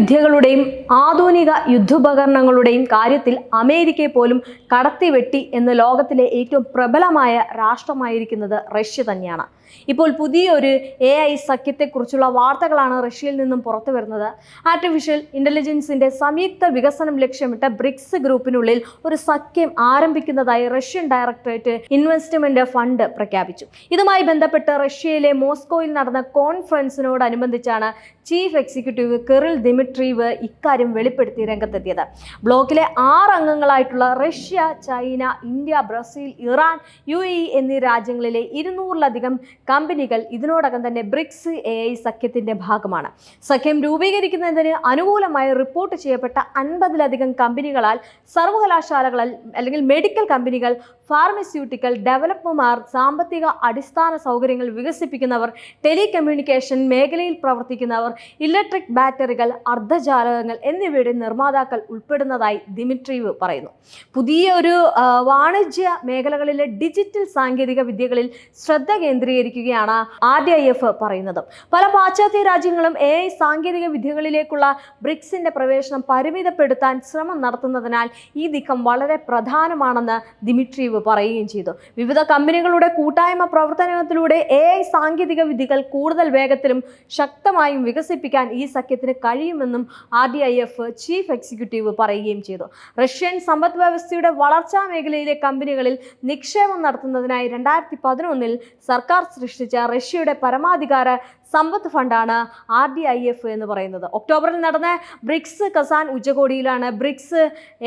വിദ്യകളുടെയും ആധുനിക യുദ്ധോപകരണങ്ങളുടെയും കാര്യത്തിൽ അമേരിക്കയെ പോലും കടത്തിവെട്ടി എന്ന് ലോകത്തിലെ ഏറ്റവും പ്രബലമായ രാഷ്ട്രമായിരിക്കുന്നത് റഷ്യ തന്നെയാണ്. ഇപ്പോൾ പുതിയൊരു എ ഐ സഖ്യത്തെക്കുറിച്ചുള്ള വാർത്തകളാണ് റഷ്യയിൽ നിന്നും പുറത്തു വരുന്നത്. ആർട്ടിഫിഷ്യൽ ഇന്റലിജൻസിന്റെ സംയുക്ത വികസനം ലക്ഷ്യമിട്ട് ബ്രിക്സ് ഗ്രൂപ്പിനുള്ളിൽ ഒരു സഖ്യം ആരംഭിക്കുന്നതായി റഷ്യൻ ഡയറക്ടറേറ്റ് ഇൻവെസ്റ്റ്മെന്റ് ഫണ്ട് പ്രഖ്യാപിച്ചു. ഇതുമായി ബന്ധപ്പെട്ട് റഷ്യയിലെ മോസ്കോയിൽ നടന്ന കോൺഫറൻസിനോടനുബന്ധിച്ചാണ് ചീഫ് എക്സിക്യൂട്ടീവ് കെറിൽ ദിമിട്രീവ് ഇക്കാര്യം വെളിപ്പെടുത്തി രംഗത്തെത്തിയത്. ബ്ലോക്കിലെ ആറ് അംഗങ്ങളായിട്ടുള്ള Russia China India Brazil Iran U എന്നീ രാജ്യങ്ങളിലെ ഇരുന്നൂറിലധികം കമ്പനികൾ ഇതിനോടകം തന്നെ ബ്രിക്സ് എ ഐ സഖ്യത്തിന്റെ ഭാഗമാണ്. സഖ്യം രൂപീകരിക്കുന്നതിന് അനുകൂലമായി റിപ്പോർട്ട് ചെയ്യപ്പെട്ട അൻപതിലധികം കമ്പനികളാൽ സർവകലാശാലകളിൽ അല്ലെങ്കിൽ മെഡിക്കൽ കമ്പനികൾ ഫാർമസ്യൂട്ടിക്കൽ ഡെവലപ്പർമാർ സാമ്പത്തിക അടിസ്ഥാന സൗകര്യങ്ങൾ വികസിപ്പിക്കുന്നവർ ടെലികമ്മ്യൂണിക്കേഷൻ മേഖലയിൽ പ്രവർത്തിക്കുന്നവർ ഇലക്ട്രിക് ബാറ്ററികൾ അർദ്ധജാലകങ്ങൾ എന്നിവയുടെ നിർമ്മാതാക്കൾ ഉൾപ്പെടുന്നതായി ദിമിട്രീവ് പറയുന്നു. പുതിയ ഒരു വാണിജ്യ മേഖലകളിലെ ഡിജിറ്റൽ സാങ്കേതിക വിദ്യകളിൽ ശ്രദ്ധ കേന്ദ്രീകരിക്കുകയാണ് ആർ ഡി ഐ എഫ് പറയുന്നത്. പല പാശ്ചാത്യ രാജ്യങ്ങളും എ ഐ സാങ്കേതിക വിദ്യകളിലേക്കുള്ള ബ്രിക്സിന്റെ പ്രവേശനം പരിമിതപ്പെടുത്താൻ ശ്രമം നടത്തുന്നതിനാൽ ഈ നീക്കം വളരെ പ്രധാനമാണെന്ന് ദിമിട്രീവ് പറയുകയും ചെയ്തു. വിവിധ കമ്പനികളുടെ കൂട്ടായ്മ പ്രവർത്തനത്തിലൂടെ എ ഐ സാങ്കേതിക വിദ്യകൾ കൂടുതൽ വേഗത്തിലും ശക്തമായും വികസിപ്പിക്കാൻ ഈ സഖ്യത്തിന് കഴിയുമെന്നും R D I F chief executive പറയുകയും ചെയ്തു. റഷ്യൻ സമ്പദ് വ്യവസ്ഥയുടെ വളർച്ചാ മേഖലയിലെ കമ്പനികളിൽ നിക്ഷേപം നടത്തുന്നതിനായി രണ്ടായിരത്തി പതിനൊന്നിൽ സർക്കാർ സൃഷ്ടിച്ച റഷ്യയുടെ പരമാധികാര സമ്പത്ത് ഫണ്ടാണ് ആർ ഡി ഐ എഫ് എന്ന് പറയുന്നത്. ഒക്ടോബറിൽ നടന്ന ബ്രിക്സ് കസാൻ ഉച്ചകോടിയിലാണ് ബ്രിക്സ്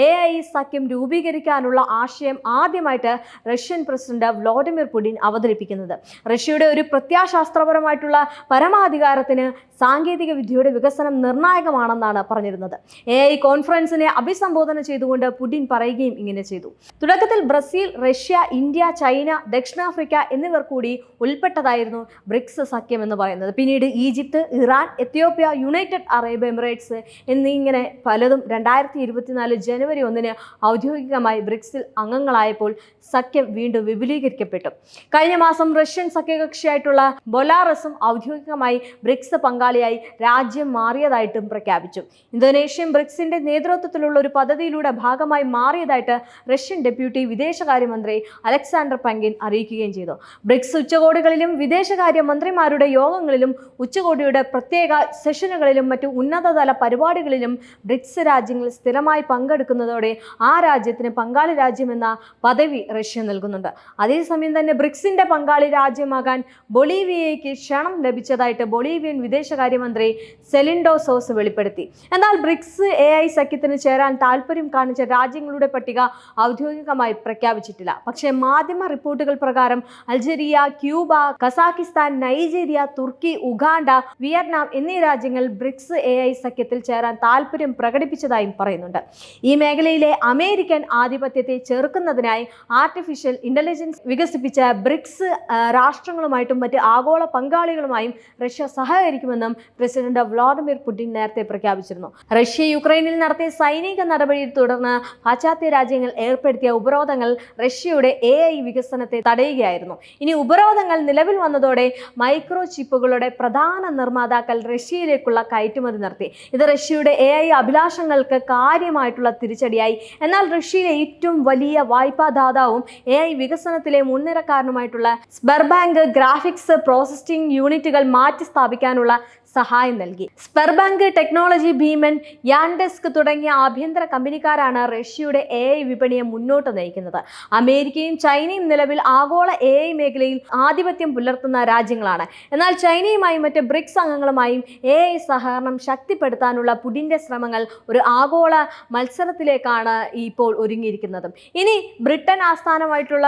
എ ഐ സഖ്യം രൂപീകരിക്കാനുള്ള ആശയം ആദ്യമായിട്ട് റഷ്യൻ പ്രസിഡന്റ് വ്ളാഡിമിർ പുടിൻ അവതരിപ്പിക്കുന്നത്. റഷ്യയുടെ ഒരു പ്രത്യാശാസ്ത്രപരമായിട്ടുള്ള പരമാധികാരത്തിന് സാങ്കേതിക വിദ്യയുടെ വികസനം നിർണായകമാണെന്നാണ് പറഞ്ഞിരുന്നത്. എ ഐ കോൺഫറൻസിനെ അഭിസംബോധന ചെയ്തുകൊണ്ട് പുടിൻ പറയുകയും ഇങ്ങനെ ചെയ്തു. തുടക്കത്തിൽ ബ്രസീൽ റഷ്യ ഇന്ത്യ ചൈന ദക്ഷിണാഫ്രിക്ക എന്നിവർ കൂടി ഉൾപ്പെട്ടതായിരുന്നു ബ്രിക്സ് സഖ്യം എന്ന് പറയുന്നത്. പിന്നീട് Egypt Iran Ethiopia united Arab Emirates എന്നിങ്ങനെ പലതും രണ്ടായിരത്തി ഇരുപത്തിനാല് ജനുവരി ഒന്നിന് ഔദ്യോഗികമായി ബ്രിക്സിൽ അംഗങ്ങളായപ്പോൾ സഖ്യം വീണ്ടും വിപുലീകരിക്കപ്പെട്ടു. കഴിഞ്ഞ മാസം റഷ്യൻ സഖ്യകക്ഷിയായിട്ടുള്ള ബൊലാറസും ഔദ്യോഗികമായി ബ്രിക്സ് പങ്കാളിയായി രാജ്യം മാറിയതായിട്ടും പ്രഖ്യാപിച്ചു. ഇന്തോനേഷ്യൻ ബ്രിക്സിന്റെ നേതൃത്വത്തിലുള്ള ഒരു പദ്ധതിയിലൂടെ ഭാഗമായി മാറിയതായിട്ട് റഷ്യൻ ഡെപ്യൂട്ടി വിദേശകാര്യമന്ത്രി അലക്സാണ്ടർ പങ്കിൻ അറിയിക്കുകയും ചെയ്തു. ബ്രിക്സ് ഉച്ചകോടികളിലും വിദേശകാര്യ മന്ത്രിമാരുടെ യോഗങ്ങളിലും ഉച്ചകോടിയുടെ പ്രത്യേക സെഷനുകളിലും മറ്റു ഉന്നതതല പരിപാടികളിലും ബ്രിക്സ് രാജ്യങ്ങൾ സ്ഥിരമായി പങ്കെടുക്കുന്നതോടെ ആ രാജ്യത്തിന് പങ്കാളി രാജ്യമെന്ന പദവി റഷ്യ നൽകുന്നുണ്ട്. അതേസമയം തന്നെ ബ്രിക്സിന്റെ പങ്കാളി രാജ്യമാകാൻ ബൊളീവിയയ്ക്ക് ക്ഷണം ലഭിച്ചതായിട്ട് ബൊളീവിയൻ വിദേശകാര്യമന്ത്രി സെലിൻഡോ സോസ് വെളിപ്പെടുത്തി. എന്നാൽ ബ്രിക്സ് എ ഐ സഖ്യത്തിന് ചേരാൻ താല്പര്യം കാണിച്ച രാജ്യങ്ങളുടെ പട്ടിക ഔദ്യോഗികമായി പ്രഖ്യാപിച്ചിട്ടില്ല. പക്ഷേ മാധ്യമ റിപ്പോർട്ടുകൾ പ്രകാരം അൾജീരിയ ക്യൂബ കസാക്കിസ്ഥാൻ നൈജീരിയ തുർക്കി ഉഗാണ്ട വിയറ്റ്നാം എന്നീ രാജ്യങ്ങൾ ബ്രിക്സ് എ ഐ സഖ്യത്തിൽ ചേരാൻ താല്പര്യം പ്രകടിപ്പിച്ചതായും പറയുന്നുണ്ട്. ഈ മേഖലയിലെ അമേരിക്കൻ ആധിപത്യത്തെ ചെറുക്കുന്നതിനായി ആർട്ടിഫിഷ്യൽ ഇന്റലിജൻസ് വികസിപ്പിച്ച ബ്രിക്സ് രാഷ്ട്രങ്ങളുമായിട്ടും മറ്റ് ആഗോള പങ്കാളികളുമായും റഷ്യ സഹകരിക്കുമെന്നും പ്രസിഡന്റ് വ്ളാഡിമിർ പുടിൻ നേരത്തെ പ്രഖ്യാപിച്ചിരുന്നു. റഷ്യ യുക്രൈനിൽ നടത്തിയ സൈനിക നടപടിയെ തുടർന്ന് പാശ്ചാത്യ രാജ്യങ്ങൾ ഏർപ്പെടുത്തിയ ഉപരോധങ്ങൾ റഷ്യയുടെ എ ഐ വികസനത്തെ തടയുകയായിരുന്നു. ഇനി ഉപരോധങ്ങൾ നിലവിൽ വന്നതോടെ മൈക്രോ ചിപ്പുകളുടെ പ്രധാന നിർമ്മാതാക്കൾ റഷ്യയിലേക്കുള്ള കയറ്റുമതി നടത്തി. ഇത് റഷ്യയുടെ എ ഐ അഭിലാഷങ്ങൾക്ക് കാര്യമായിട്ടുള്ള തിരിച്ചടിയായി. എന്നാൽ റഷ്യയിലെ ഏറ്റവും വലിയ വായ്പാദാതാവും എ ഐ വികസനത്തിലെ മുൻനിരക്കാരനുമായിട്ടുള്ള സ്ബർബാങ്ക് ഗ്രാഫിക്സ് പ്രോസസ്സിംഗ് യൂണിറ്റുകൾ മാറ്റി സ്ഥാപിക്കാനുള്ള സഹായം നൽകി. സ്പെർബാങ്ക് ടെക്നോളജി ഭീമൻ യാൻഡെസ്ക് തുടങ്ങിയ ആഭ്യന്തര കമ്പനിക്കാരാണ് റഷ്യയുടെ എ ഐ വിപണിയെ മുന്നോട്ട് നയിക്കുന്നത്. അമേരിക്കയും ചൈനയും നിലവിൽ ആഗോള എ ഐ മേഖലയിൽ ആധിപത്യം പുലർത്തുന്ന രാജ്യങ്ങളാണ്. എന്നാൽ ചൈനയുമായും മറ്റ് ബ്രിക്സ് അംഗങ്ങളുമായും എ ഐ സഹകരണം ശക്തിപ്പെടുത്താനുള്ള പുടിന്റെ ശ്രമങ്ങൾ ഒരു ആഗോള മത്സരത്തിലേക്കാണ് ഇപ്പോൾ ഒരുങ്ങിയിരിക്കുന്നത്. ഇനി ബ്രിട്ടൻ ആസ്ഥാനമായിട്ടുള്ള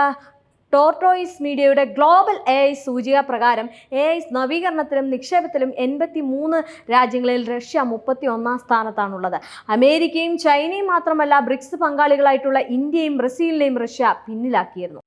ടോർട്ടോയിസ് മീഡിയയുടെ ഗ്ലോബൽ എ ഐ സൂചിക പ്രകാരം എ ഐ നവീകരണത്തിലും നിക്ഷേപത്തിലും എൺപത്തി മൂന്ന് രാജ്യങ്ങളിൽ റഷ്യ മുപ്പത്തി ഒന്നാം സ്ഥാനത്താണുള്ളത്. അമേരിക്കയും ചൈനയും മാത്രമല്ല ബ്രിക്സ് പങ്കാളികളായിട്ടുള്ള ഇന്ത്യയും ബ്രസീലിനെയും റഷ്യ പിന്നിലാക്കിയിരുന്നു.